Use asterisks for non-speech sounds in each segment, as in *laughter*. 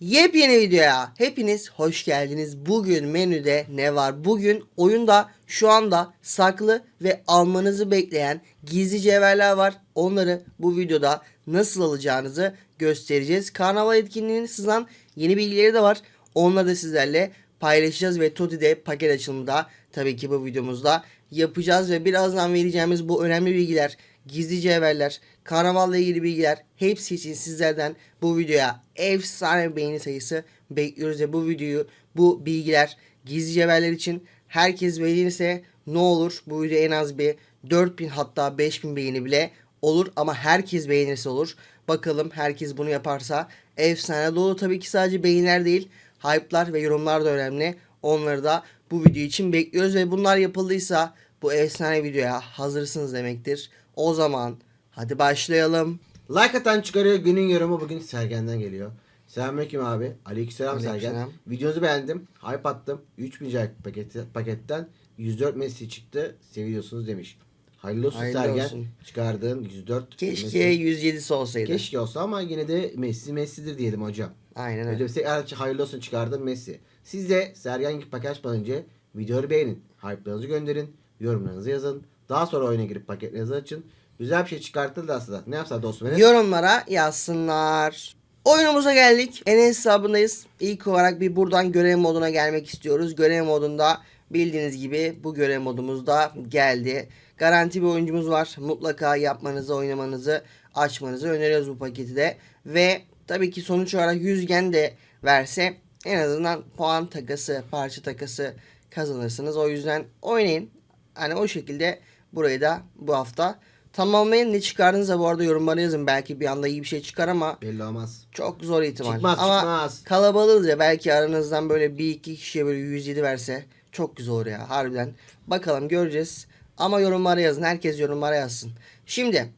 Yepyeni videoya hepiniz hoş geldiniz. Bugün menüde ne var? Bugün oyunda şu anda saklı ve almanızı bekleyen gizli cevherler var. Onları bu videoda nasıl alacağınızı göstereceğiz. Karnaval etkinliğinin sızan yeni bilgileri de var. Onları da sizlerle paylaşacağız ve Toti'de paket açılımında tabii ki bu videomuzda yapacağız ve birazdan vereceğimiz bu önemli bilgiler, gizli cevherler, karnavalla ilgili bilgiler hepsi için sizlerden bu videoya efsane beğeni sayısı bekliyoruz ve bu videoyu bu bilgiler gizli cevherler için herkes beğenirse ne olur bu video en az bir 4000 hatta 5000 beğeni bile olur ama herkes beğenirse olur. Bakalım herkes bunu yaparsa efsane dolu tabii ki sadece beğeniler değil hype'lar ve yorumlar da önemli. Onları da bu video için bekliyoruz ve bunlar yapıldıysa bu efsane videoya hazırsınız demektir. O zaman hadi başlayalım. Like atan çıkarıyor günün yorumu bugün Sergen'den geliyor. Selamünaleyküm abi. Aleykümselam Sergen. Aleykümselam. Videonuzu beğendim. Hype attım. 3000 like paketi, paketten 104 Messi çıktı. Seviyorsunuz demiş. Hayırlı olsun Hayırlı Sergen. olsun. Çıkardığın 104 Keşke Messi. 107'si olsaydı. Keşke olsa ama yine de Messi Messi'dir diyelim hocam. Aynen Öyle eğer hayırlı olsun çıkardın Messi. Siz de Sergen gibi paket açmadan önce videoyu beğenin. Hype'larınızı gönderin. Yorumlarınızı yazın. Daha sonra oyuna girip paketlerinizi açın. Güzel bir şey çıkartıldı aslında. Ne yapsa dostum? benim? Yorumlara yazsınlar. Oyunumuza geldik. Enes hesabındayız. İlk olarak bir buradan görev moduna gelmek istiyoruz. Görev modunda bildiğiniz gibi bu görev modumuz da geldi. Garanti bir oyuncumuz var. Mutlaka yapmanızı, oynamanızı, açmanızı öneriyoruz bu paketi de. Ve tabii ki sonuç olarak yüzgen de verse en azından puan takası, parça takası kazanırsınız. O yüzden oynayın. Hani o şekilde burayı da bu hafta tamamlayın. Ne çıkardınızsa bu arada yorumlara yazın. Belki bir anda iyi bir şey çıkar ama Belli olmaz. çok zor ihtimal. Çıkmaz, ama çıkmaz. kalabalığız ya belki aranızdan böyle bir iki kişiye böyle 107 verse çok güzel olur ya harbiden. Bakalım göreceğiz. Ama yorumlara yazın. Herkes yorumlara yazsın. Şimdi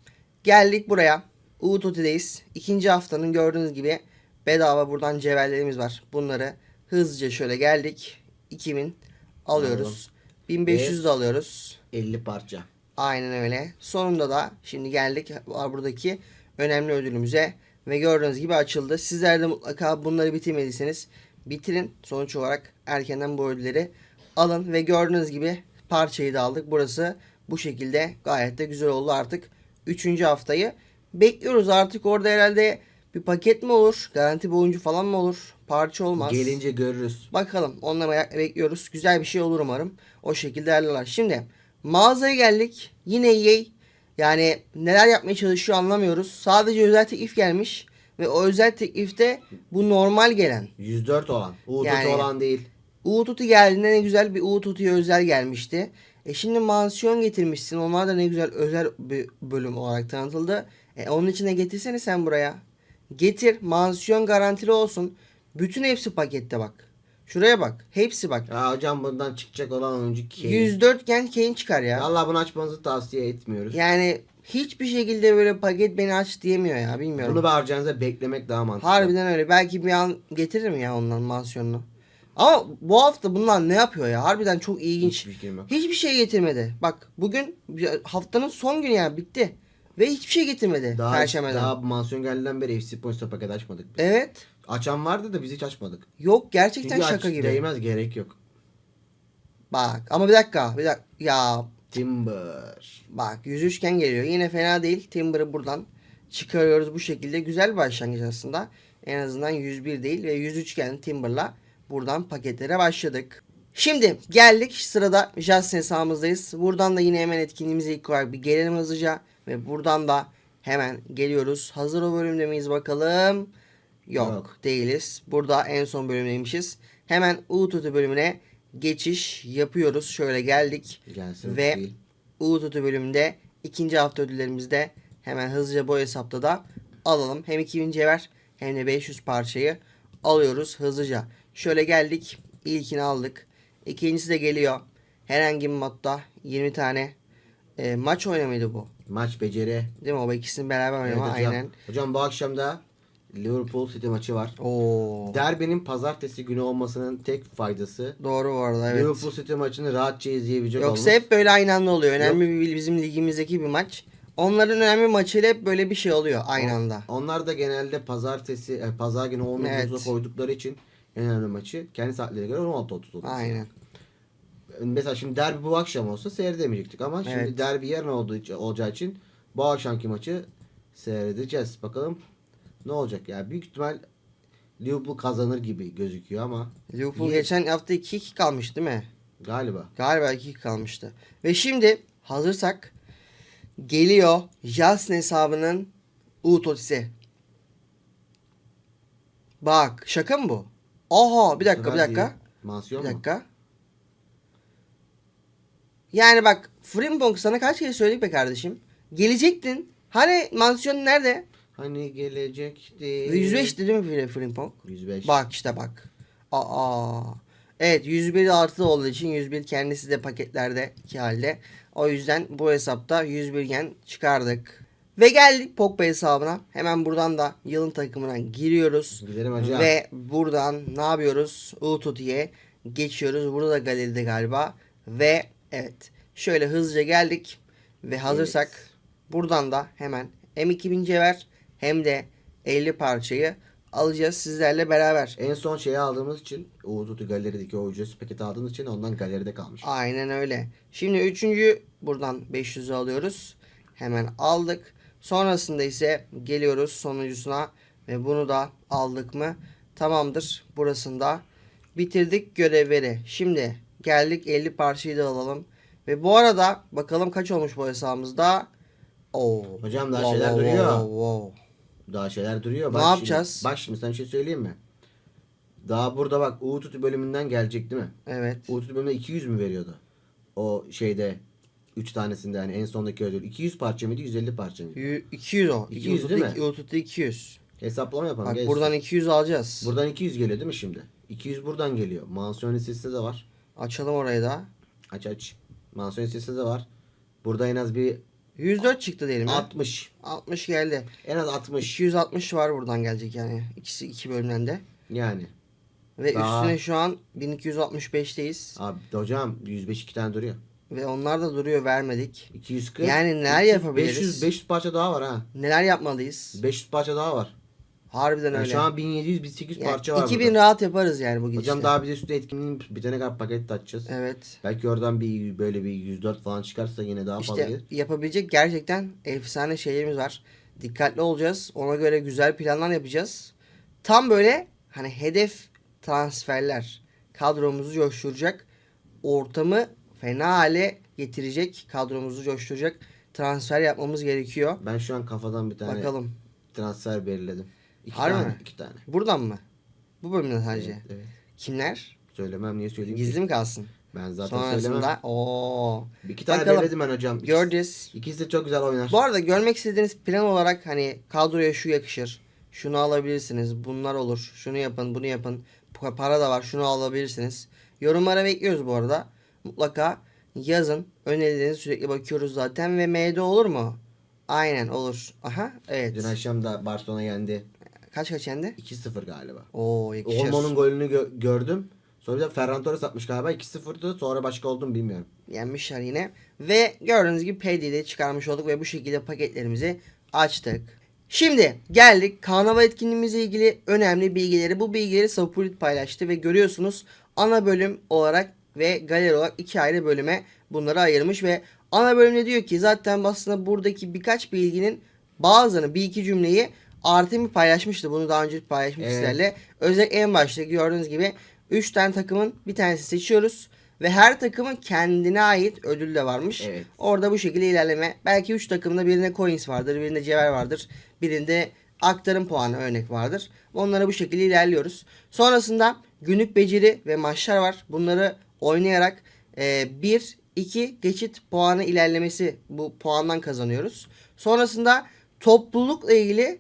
geldik buraya. Uğututi'deyiz. İkinci haftanın gördüğünüz gibi bedava buradan cevherlerimiz var. Bunları hızlıca şöyle geldik. 2000 alıyoruz. 1500 de alıyoruz. 50 parça. Aynen öyle. Sonunda da şimdi geldik var buradaki önemli ödülümüze ve gördüğünüz gibi açıldı. Sizler de mutlaka bunları bitirmediyseniz bitirin. Sonuç olarak erkenden bu ödülleri alın ve gördüğünüz gibi parçayı da aldık. Burası bu şekilde gayet de güzel oldu artık. Üçüncü haftayı bekliyoruz artık orada herhalde bir paket mi olur? Garanti bir oyuncu falan mı olur? Parça olmaz. Gelince görürüz. Bakalım. Merak bekliyoruz. Güzel bir şey olur umarım. O şekilde ayarlarlar. Şimdi mağazaya geldik. Yine EA yani neler yapmaya çalışıyor anlamıyoruz. Sadece özel teklif gelmiş. Ve o özel teklifte bu normal gelen. 104 olan. Uğurtutu Yani- olan değil. Uğututu geldiğinde ne güzel bir Uğututu'ya özel gelmişti. E şimdi mansiyon getirmişsin. Onlar da ne güzel özel bir bölüm olarak tanıtıldı. E onun içine getirsene sen buraya. Getir. Mansiyon garantili olsun. Bütün hepsi pakette bak. Şuraya bak. Hepsi bak. Ya hocam bundan çıkacak olan oyuncu Kane. 104 gen Kane çıkar ya. Allah bunu açmanızı tavsiye etmiyoruz. Yani hiçbir şekilde böyle paket beni aç diyemiyor ya. Bilmiyorum. Bunu harcanıza beklemek daha mantıklı. Harbiden öyle. Belki bir an getiririm ya ondan mansiyonunu. Ama bu hafta bunlar ne yapıyor ya? Harbiden çok ilginç. Hiçbir yok. Hiçbir şey getirmedi. Bak bugün haftanın son günü ya bitti. Ve hiçbir şey getirmedi Daha, Perşembeden. daha mansiyon geldiğinden beri FC Points'ta paket açmadık biz. Evet. Açan vardı da biz hiç açmadık. Yok gerçekten Çünkü şaka aç, gibi. değmez gerek yok. Bak ama bir dakika. Bir dakika. Ya Timber. bak 103 gen geliyor. Yine fena değil. Timber'ı buradan çıkarıyoruz bu şekilde. Güzel başlangıç aslında. En azından 101 değil ve 103 gen Timber'la buradan paketlere başladık. Şimdi geldik sırada Justin hesabımızdayız. Buradan da yine hemen etkinliğimize ilk olarak bir gelelim hızlıca. Ve buradan da hemen geliyoruz. Hazır o bölümde miyiz bakalım. Yok, Yok. değiliz. Burada en son bölümdeymişiz. Hemen Uğututu bölümüne geçiş yapıyoruz. Şöyle geldik. Gelsin. Ve. Uğututu bölümünde ikinci hafta ödüllerimizde hemen hızlıca bu hesapta da alalım. Hem 2000 cevher hem de 500 parçayı alıyoruz hızlıca. Şöyle geldik. İlkini aldık. İkincisi de geliyor. Herhangi bir modda 20 tane e, maç oynamaydı bu. Maç beceri. Değil mi? O ikisini beraber Evet oynama hocam. aynen. Hocam bu akşam da Liverpool City maçı var. Oo. Derbinin pazartesi günü olmasının tek faydası Doğru bu arada evet. Liverpool City maçını rahatça izleyebilecek Yoksa olmamız. hep böyle aynı anda oluyor. Önemli bir bizim ligimizdeki bir maç. Onların önemli maçıyla hep böyle bir şey oluyor aynı anda. Onlar da genelde pazartesi, e, pazar günü 19'da Evet. koydukları için en önemli maçı kendi saatlerine göre 16.30 oluyor. Aynen. Mesela şimdi derbi bu akşam olsa seyredemeyecektik ama şimdi Evet. derbi yarın olduğu olacağı için bu akşamki maçı seyredeceğiz. Bakalım ne olacak ya. Büyük ihtimal Liverpool kazanır gibi gözüküyor ama Liverpool geçen hafta 2-2 kalmış değil mi? galiba. Galiba 2-2 kalmıştı. Ve şimdi hazırsak geliyor Jason hesabının Utotisi. Bak şaka mı bu? Aha bir dakika bir dakika. Mansiyon Bir mu? dakika. Yani bak Frimpong sana kaç kere söyledik be kardeşim. Gelecektin. Hani mansiyon nerede? Hani gelecekti. 105 değil mi Frimpong? 105. Bak işte bak. Aa. Evet 101 artı olduğu için 101 kendisi de paketlerde iki halde. O yüzden bu hesapta 101 gen çıkardık. Ve geldik Pogba hesabına. Hemen buradan da yılın takımına giriyoruz. Gidelim hacı. Ve buradan ne yapıyoruz? Ututi'ye geçiyoruz. Burada da galeride galiba. Ve evet şöyle hızlıca geldik. Ve hazırsak buradan da hemen hem 2000 cevher hem de 50 parçayı alacağız sizlerle beraber. En son şeyi aldığımız için Uğuz Utu Galeri'deki o ücretsiz paketi aldığımız için ondan galeride kalmış. Aynen öyle. Şimdi üçüncü buradan 500'ü alıyoruz. Hemen aldık. Sonrasında ise geliyoruz sonuncusuna ve bunu da aldık mı tamamdır. Burasında bitirdik görevleri. Şimdi geldik 50 parçayı da alalım. Ve bu arada bakalım kaç olmuş bu hesabımızda. Oo. Hocam daha Wow, şeyler wow, duruyor. wow, wow. Daha şeyler duruyor. Ne Bak yapacağız? Şimdi, bak şimdi sana bir şey söyleyeyim mi? Daha burada bak Uğuz Utu bölümünden gelecek değil mi? Evet. Uğuz Utu bölümünde 200 mü veriyordu? O şeyde 3 tanesinde yani en sondaki ödül. 200 parça mıydı 150 parça mıydı? Yü- 200 o. 200 değil mi? Utut'ta 200. Hesaplama yapalım. Bak gel. buradan 200 alacağız. Buradan 200 geliyor değil mi şimdi? 200 buradan geliyor. Mansiyon listesi de var. Açalım orayı da. Aç aç. Mansiyon listesi de var. Burada en az bir 104 çıktı diyelim ya. 60. 60 geldi. En az 60. 260 var buradan gelecek yani. İkisi iki bölümden de. Yani. Ve Daha- üstüne şu an 1265'teyiz. Abi hocam 105 iki tane duruyor. Ve onlar da duruyor vermedik. 240. Yani neler 300, yapabiliriz? 500 500 parça daha var ha. Neler yapmalıyız? 500 parça daha var. Harbiden Yani öyle. şu an 1700 1800 Yani parça var 2000 burada. rahat yaparız yani bugün Hocam işte. daha bir de üstüne etkinliğin bitene kadar paket de açacağız. Evet. Belki oradan bir böyle bir 104 falan çıkarsa yine daha fazla İşte gelir. yapabilecek gerçekten efsane şeylerimiz var. Dikkatli olacağız. Ona göre güzel planlar yapacağız. Tam böyle hani hedef transferler kadromuzu coşturacak. Ortamı fena hale getirecek. Kadromuzu coşturacak transfer yapmamız gerekiyor. Ben şu an kafadan bir tane Bakalım. transfer belirledim. İki Harbi tane, mi? iki tane. Buradan mı? Bu bölümden sadece. Evet, evet. Kimler? Söylemem niye söyleyeyim Gizli ki? mi kalsın? Ben zaten söylemem. Sonrasında o Bir iki tane Bakalım. belirledim ben hocam. İkisi, göreceğiz. ikisi de çok güzel oynar. Bu arada görmek istediğiniz plan olarak hani kadroya şu yakışır. Şunu alabilirsiniz. Bunlar olur. Şunu yapın, bunu yapın. Pa- Para da var. Şunu alabilirsiniz. Yorumlara bekliyoruz bu arada. Mutlaka yazın. Önerilerinizi sürekli bakıyoruz zaten ve MD olur mu? Aynen olur. Aha evet. Dün akşam da Barcelona yendi. Kaç kaç yendi? 2-0 galiba. Oo. Olmo'nun golünü gö- gördüm. Sonra bir de Ferran Torres atmış galiba. 2-0'dı. Sonra başka oldu mu bilmiyorum. Yenmişler yine. Ve gördüğünüz gibi PD'de çıkarmış olduk ve bu şekilde paketlerimizi açtık. Şimdi geldik karnaval etkinliğimizle ilgili önemli bilgileri. Bu bilgileri Sapurit paylaştı ve görüyorsunuz ana bölüm olarak ve galeri olarak iki ayrı bölüme bunları ayırmış ve ana bölümde diyor ki zaten aslında buradaki birkaç bilginin bazılarını bir iki cümleyi Artemi paylaşmıştı. Bunu daha önce paylaşmış Evet. sizlerle. Özellikle en başta gördüğünüz gibi 3 tane takımın bir tanesi seçiyoruz. Ve her takımın kendine ait ödül de varmış. Evet. Orada bu şekilde ilerleme. Belki 3 takımda birinde coins vardır, birinde cevher vardır, birinde aktarım puanı örnek vardır. Onlara bu şekilde ilerliyoruz. Sonrasında günlük beceri ve maçlar var. Bunları oynayarak 1 2 geçit puanı ilerlemesi bu puandan kazanıyoruz. Sonrasında toplulukla ilgili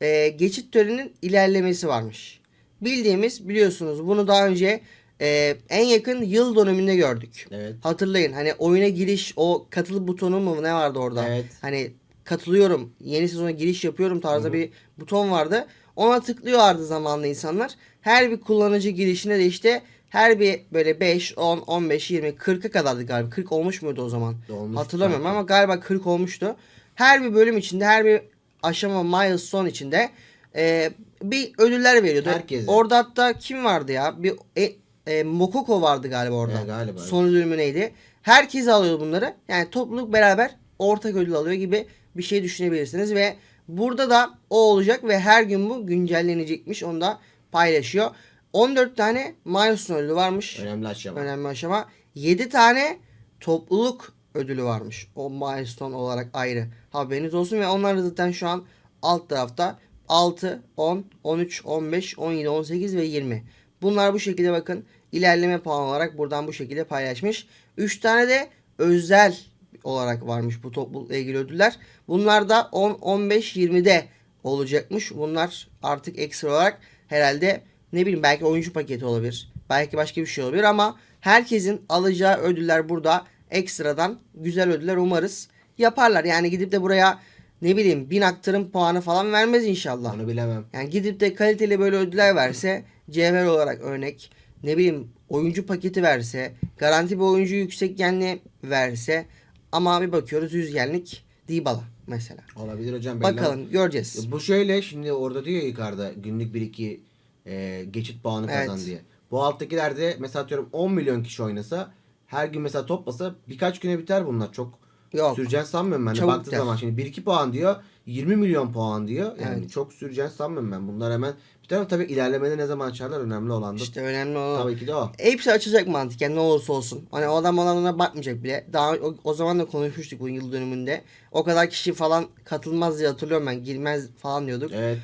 e, geçit töreninin ilerlemesi varmış. Bildiğimiz biliyorsunuz bunu daha önce e, en yakın yıl döneminde gördük. Evet. Hatırlayın hani oyuna giriş o katıl butonu mu ne vardı orada? Evet. Hani katılıyorum yeni sezona giriş yapıyorum tarzda bir buton vardı. Ona tıklıyorlardı zamanla insanlar. Her bir kullanıcı girişine de işte her bir böyle 5, 10, 15, 20, 40'a kadardı galiba. 40 olmuş muydu o zaman? Olmuş Hatırlamıyorum sanki. ama galiba 40 olmuştu. her bir bölüm içinde her bir aşama milestone içinde e, bir ödüller veriyordu. Herkese. Orada hatta kim vardı ya? Bir e, e, Mokoko vardı galiba orada. He, galiba. Son ödülümü neydi? Herkes alıyordu bunları. Yani topluluk beraber ortak ödül alıyor gibi bir şey düşünebilirsiniz ve burada da o olacak ve her gün bu güncellenecekmiş. Onu da paylaşıyor. 14 tane milestone ödülü varmış. Önemli aşama. Önemli aşama. 7 tane topluluk ödülü varmış. O milestone olarak ayrı. Haberiniz olsun ve onlar zaten şu an alt tarafta 6, 10, 13, 15, 17, 18 ve 20. Bunlar bu şekilde bakın ilerleme puanı olarak buradan bu şekilde paylaşmış. 3 tane de özel olarak varmış bu toplulukla ilgili ödüller. Bunlar da 10, 15, 20'de olacakmış. Bunlar artık ekstra olarak herhalde ne bileyim belki oyuncu paketi olabilir. Belki başka bir şey olabilir ama herkesin alacağı ödüller burada ekstradan güzel ödüller umarız yaparlar. Yani gidip de buraya ne bileyim bin aktarım puanı falan vermez inşallah. Onu bilemem. Yani gidip de kaliteli böyle ödüller verse *laughs* cevher olarak örnek ne bileyim oyuncu paketi verse garanti bir oyuncu yüksek genli verse ama bir bakıyoruz 100 genlik Dybala mesela. Olabilir hocam. belli Bakalım göreceğiz. olmaz. Bu şöyle şimdi orada diyor yukarıda günlük 1-2 e, geçit puanı Evet. kazan diye. Bu alttakilerde mesela atıyorum 10 milyon kişi oynasa her gün mesela toplasa birkaç güne biter bunlar. Çok Yok. süreceğini sanmıyorum ben de Çabuk baktığı biter. zaman. Şimdi 1-2 puan diyor 20 milyon puan diyor. Yani Evet. çok süreceğini sanmıyorum ben. Bunlar hemen bir tane tabii ilerlemede ne zaman açarlar önemli olan da İşte önemli olan tabii ki de o. Hepsi açacak mantıken ne olursa olsun. Hani o adam ona bakmayacak bile. Daha o, o zaman da konuşmuştuk bu yıl dönümünde. O kadar kişi falan katılmaz diye hatırlıyorum ben. Girmez falan diyorduk. Evet.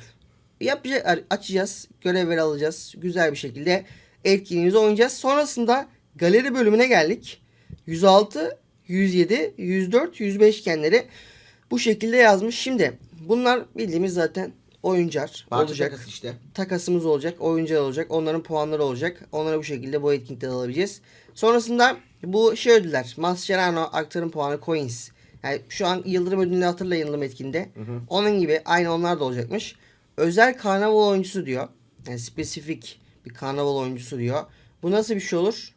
Yapacak, açacağız. Görevleri alacağız. Güzel bir şekilde etkinliğimizi oynayacağız. Sonrasında galeri bölümüne geldik. 106, 107, 104, 105 kenleri bu şekilde yazmış. Şimdi bunlar bildiğimiz zaten oyuncar Parça olacak takası işte. takasımız olacak, oyuncular olacak, onların puanları olacak. Onları bu şekilde bu etkinlikte alabileceğiz. Sonrasında bu şey ödüller. Mascherano aktarım puanı coins. Yani şu an Yıldırım ödülünü hatırla Yıldırım etkinde. Onun gibi aynı onlar da olacakmış. Özel karnaval oyuncusu diyor. Yani spesifik bir karnaval oyuncusu diyor. Bu nasıl bir şey olur?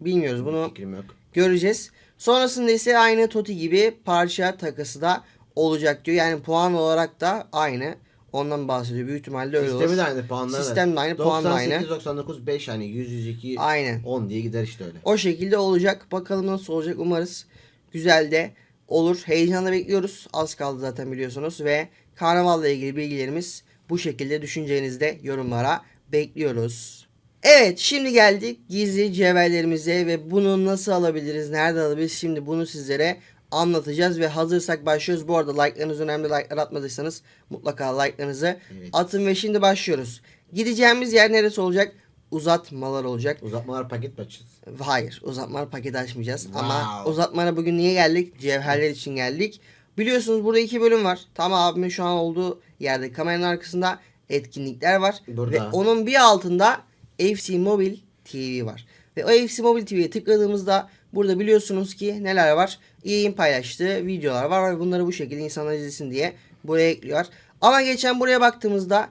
Bilmiyoruz. Bunu Fikrim yok. göreceğiz. Sonrasında ise aynı Toti gibi parça takası da olacak diyor. Yani puan olarak da aynı. Ondan bahsediyor. Büyük ihtimalle öyle Sistemi olur. de aynı puanları. Sistem de aynı, puan da aynı. 98, 99, 5 hani 100, 102, Aynen. 10 diye gider işte öyle. O şekilde olacak. Bakalım nasıl olacak. Umarız güzel de olur. Heyecanla bekliyoruz. Az kaldı zaten biliyorsunuz. Ve karnavalla ilgili bilgilerimiz bu şekilde düşüncenizi de yorumlara bekliyoruz. Evet şimdi geldik gizli cevherlerimize ve bunu nasıl alabiliriz, nerede alabiliriz şimdi bunu sizlere anlatacağız ve hazırsak başlıyoruz. Bu arada like'larınız önemli. Like'lar atmadıysanız mutlaka like'larınızı Evet. atın ve şimdi başlıyoruz. Gideceğimiz yer neresi olacak? Uzatmalar olacak. Uzatmalar paket mi açacağız? Hayır uzatmalar paketi açmayacağız. Ama Wow. uzatmara bugün niye geldik? Cevherler için geldik. Biliyorsunuz burada iki bölüm var. Tam abimin şu an olduğu yerde kameranın arkasında etkinlikler var. Burada. Ve onun bir altında FC Mobile TV var. Ve o FC Mobile TV'ye tıkladığımızda burada biliyorsunuz ki neler var? EA'in paylaştığı videolar var ve bunları bu şekilde insanlar izlesin diye buraya ekliyor. Ama geçen buraya baktığımızda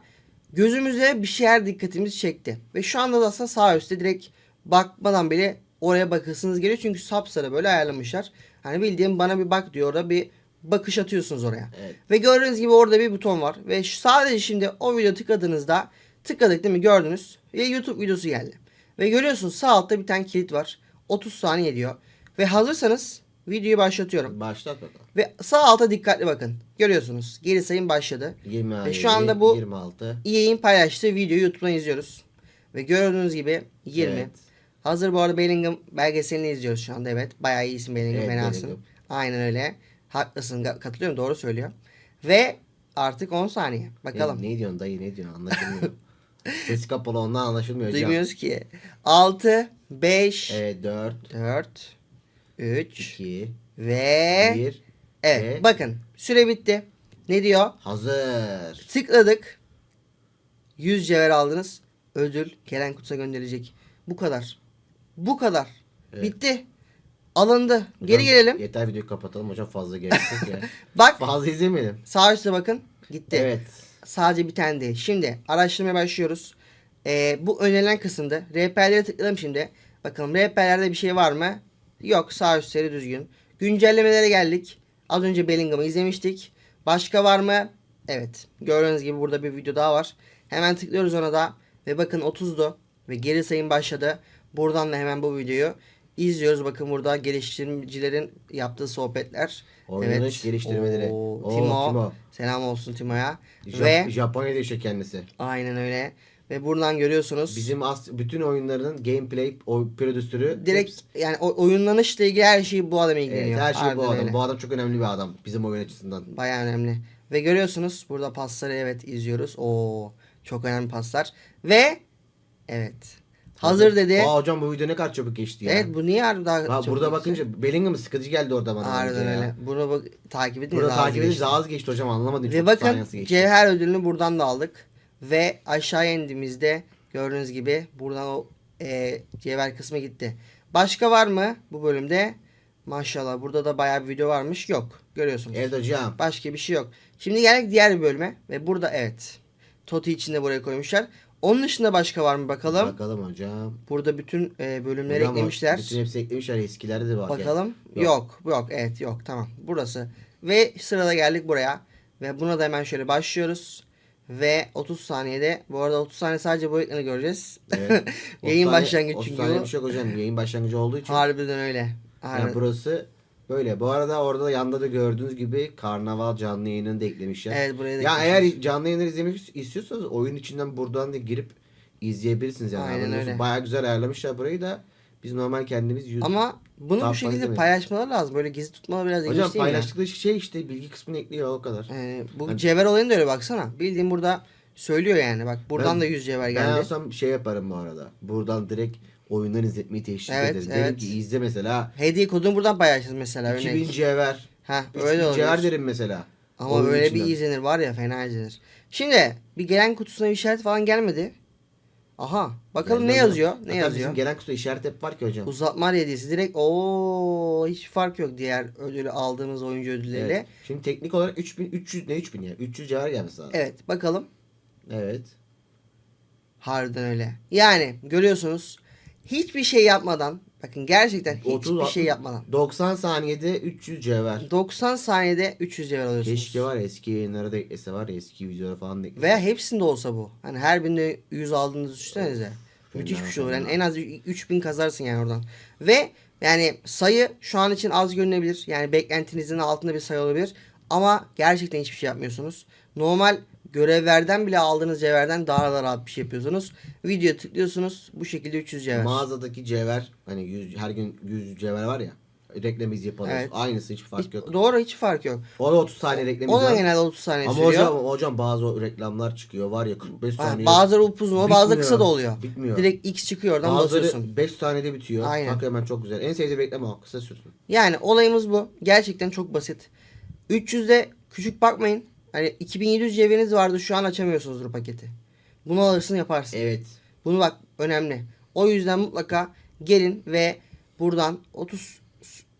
gözümüze bir şeyler dikkatimizi çekti. Ve şu anda da aslında sağ üstte direkt bakmadan bile oraya bakasınız geliyor. Çünkü sapsarı böyle ayarlamışlar. Hani bildiğim bana bir bak diyor orada bir bakış atıyorsunuz oraya. Evet. Ve gördüğünüz gibi orada bir buton var. Ve sadece şimdi o video tıkladığınızda tıkladık değil mi gördünüz. Ve YouTube videosu geldi. Ve görüyorsunuz sağ altta bir tane kilit var. 30 saniye diyor. Ve hazırsanız videoyu başlatıyorum. Başlat bakalım. Ve sağ alta dikkatli bakın. Görüyorsunuz. Geri sayım başladı. 27, Ve şu anda bu- 26. EA'in paylaştığı videoyu YouTube'dan izliyoruz. Ve gördüğünüz gibi 20. Evet. Hazır bu arada Bellingham belgeselini izliyoruz şu anda evet. Bayağı iyisin Bellingham Evet, fenasın. Bellingham. Aynen öyle. Haklısın katılıyorum doğru söylüyor. Ve artık 10 saniye. Bakalım. Ne, ne diyorsun dayı ne diyorsun anlaşılmıyor. *laughs* Sesi kapalı ondan anlaşılmıyor hocam. Duymuyoruz ki. 6, 5, Evet 4, 4, 3 2, ve 1. evet ve- bakın süre bitti. Ne diyor? Hazır. Tıkladık. 100 cevher aldınız. Ödül Kerem Kuts'a gönderecek. Bu kadar. Bu kadar. Evet. Bitti. Alındı. Geri Hocam, gelelim. Yeter videoyu kapatalım hocam fazla gerek yok ya. *laughs* Bak fazla izlemeyelim. sağ üstte bakın. Gitti. Evet. Sadece bir tane değil. Şimdi araştırmaya başlıyoruz. Ee, bu önerilen kısımda RP'lere tıkladım şimdi. Bakalım RP'lerde bir şey var mı? Yok sağ üstleri düzgün. Güncellemelere geldik. Az önce Bellingham'ı izlemiştik. Başka var mı? Evet. Gördüğünüz gibi burada bir video daha var. Hemen tıklıyoruz ona da. Ve bakın 30'du. Ve geri sayım başladı. Buradan da hemen bu videoyu izliyoruz. Bakın burada geliştiricilerin yaptığı sohbetler. Oynanış geliştirmeleri. Oo, Oo, Timo. Timo. Selam olsun Timo'ya. Jap- Ve Japonya'da yaşıyor kendisi. aynen öyle. Ve buradan görüyorsunuz. Bizim as bütün oyunların gameplay o prodüktörü direkt hepsi- yani o- oyunlanışla ilgili her şeyi bu adam Evet, ilgileniyor. her şey bu adam. öyle. Bu adam çok önemli bir adam bizim oyun açısından. Bayağı önemli. Ve görüyorsunuz burada pasları evet izliyoruz. Oo çok önemli paslar. Ve evet. Hazır dedi. Aa hocam bu video ne kadar çabuk geçti ya. Evet bu niye harbi daha Ha, çok burada geçti? bakınca Bellingham sıkıcı geldi orada bana. Harbiden ya. öyle. Bunu bak, takip edin. Burada takip edince geçti. daha az geçti hocam anlamadım. Ve bakın geçti. cevher ödülünü buradan da aldık. Ve aşağıya indiğimizde gördüğünüz gibi buradan o e, cevher kısmı gitti. Başka var mı bu bölümde? Maşallah burada da bayağı bir video varmış. Yok. Görüyorsunuz. Evet hocam. Başka bir şey yok. Şimdi geldik diğer bir bölüme. Ve burada evet. Toti içinde buraya koymuşlar. Onun dışında başka var mı bakalım. Bakalım hocam. Burada bütün e, bölümleri Hocam, eklemişler. Bütün hepsi eklemişler. Eskilerde de var. Bakalım. Yok. Yok. yok. Evet yok. Tamam. Burası. Ve sırada geldik buraya. Ve buna da hemen şöyle başlıyoruz. Ve 30 saniyede. Bu arada 30 saniye sadece bu ekranı göreceğiz. Evet. *laughs* Yayın 30 saniye- başlangıcı 30 çünkü saniye bu. bir şey yok hocam. Yayın başlangıcı olduğu için. Harbiden öyle. Yani Harbiden. burası böyle. Bu arada orada yanda da gördüğünüz gibi karnaval canlı yayınını da eklemişler. Evet buraya da Ya eklemişler. eğer canlı yayınları izlemek istiyorsanız oyun içinden buradan da girip izleyebilirsiniz yani. Aynen öyle. Bayağı güzel ayarlamışlar burayı da. Biz normal kendimiz YouTube. Ama bunu bu şekilde fazla paylaşmaları lazım. Böyle gizli tutmaları biraz ilginç Hocam değil mi? paylaştıkları şey işte bilgi kısmını ekliyor o kadar. Ee, bu Hani- cevher olayını da öyle baksana. Bildiğin burada söylüyor yani. Bak buradan Ben- da 100 cevher Ben geldi. olsam şey yaparım bu arada. Buradan direkt oyundan izletmeyi teşvik Evet, ederim. evet. Derim ki izle mesela. Hediye kodunu buradan paylaşırız mesela. 2000 Örnek. cevher. Ha 3000 öyle oluyor. cevher derim mesela. Ama Oyun böyle içinden. bir izlenir var ya fena izlenir. Şimdi bir gelen kutusuna bir işaret falan gelmedi. Aha bakalım Gelmez ne yazıyor? Ne Zaten yazıyor? Bizim gelen kutuda işaret hep var ki hocam. Uzatma hediyesi direkt o hiç fark yok diğer ödülü aldığımız oyuncu ödülleriyle. Evet. Şimdi teknik olarak 3300 ne 3000 ya? 300 cevher gelmesi lazım. Evet bakalım. Evet. Harbiden öyle. Yani görüyorsunuz hiçbir şey yapmadan bakın gerçekten hiçbir 30, şey yapmadan 90 saniyede 300 cevher. 90 saniyede 300 cevher alıyorsunuz. Keşke var ya eski yayınlara da eklese var ya eski videolara falan da eklese. Veya hepsinde olsa bu. Hani her birinde 100 aldığınızı düşünsenize. Müthiş bir şey olur. Yani en az 3000 kazarsın yani oradan. Ve yani sayı şu an için az görünebilir. Yani beklentinizin altında bir sayı olabilir. Ama gerçekten hiçbir şey yapmıyorsunuz. Normal görevlerden bile aldığınız cevherden daha da rahat bir şey yapıyorsunuz. Video tıklıyorsunuz. Bu şekilde 300 cevher. Mağazadaki cevher hani 100, her gün 100 cevher var ya. Reklam iz yapalım. Evet. Aynısı hiç fark Hiç- yok. doğru hiç fark yok. O da 30 saniye reklam O da genelde 30 saniye Ama sürüyor. hocam, hocam bazı o reklamlar çıkıyor var ya 45 Ha, saniye. bazıları upuzun oluyor, bazıları kısa da oluyor. Bitmiyor. Direkt X çıkıyor oradan basıyorsun. Bazıları 5 saniyede bitiyor. Aynen. Hemen çok güzel. En sevdiğim reklam o. Kısa sürsün. Yani olayımız bu. Gerçekten çok basit. 300'de küçük bakmayın. Hani 2700 cevheriniz vardı şu an açamıyorsunuzdur paketi. Bunu alırsın yaparsın. Evet. Bunu bak önemli. O yüzden mutlaka gelin ve buradan 30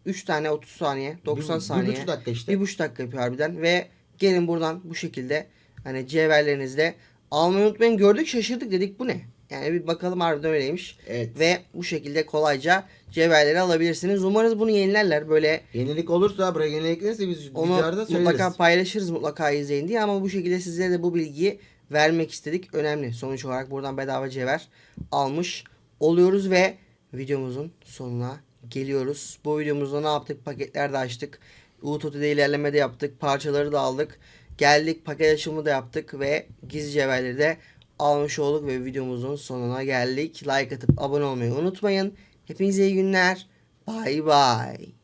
3 tane 30 saniye 90 Bir- saniye. buçuk dakika işte. Bir buçuk dakika yapıyor harbiden ve gelin buradan bu şekilde hani cevherlerinizle almayı unutmayın. Gördük şaşırdık dedik bu ne? Yani bir bakalım harbiden öyleymiş. Evet. Ve bu şekilde kolayca cevherleri alabilirsiniz. Umarız bunu yenilerler. Böyle Yenilik olursa buraya yenilik eklenirse biz onu söyleriz. mutlaka paylaşırız mutlaka izleyin diye ama bu şekilde sizlere de bu bilgiyi vermek istedik. Önemli. Sonuç olarak buradan bedava cevher almış oluyoruz ve videomuzun sonuna geliyoruz. Bu videomuzda ne yaptık? Paketler de açtık. Utoti'de ilerleme de yaptık. Parçaları da aldık. Geldik paket açımı da yaptık ve gizli cevherleri de almış olduk ve videomuzun sonuna geldik. Like atıp abone olmayı unutmayın. Hepinize iyi günler. Bay bay.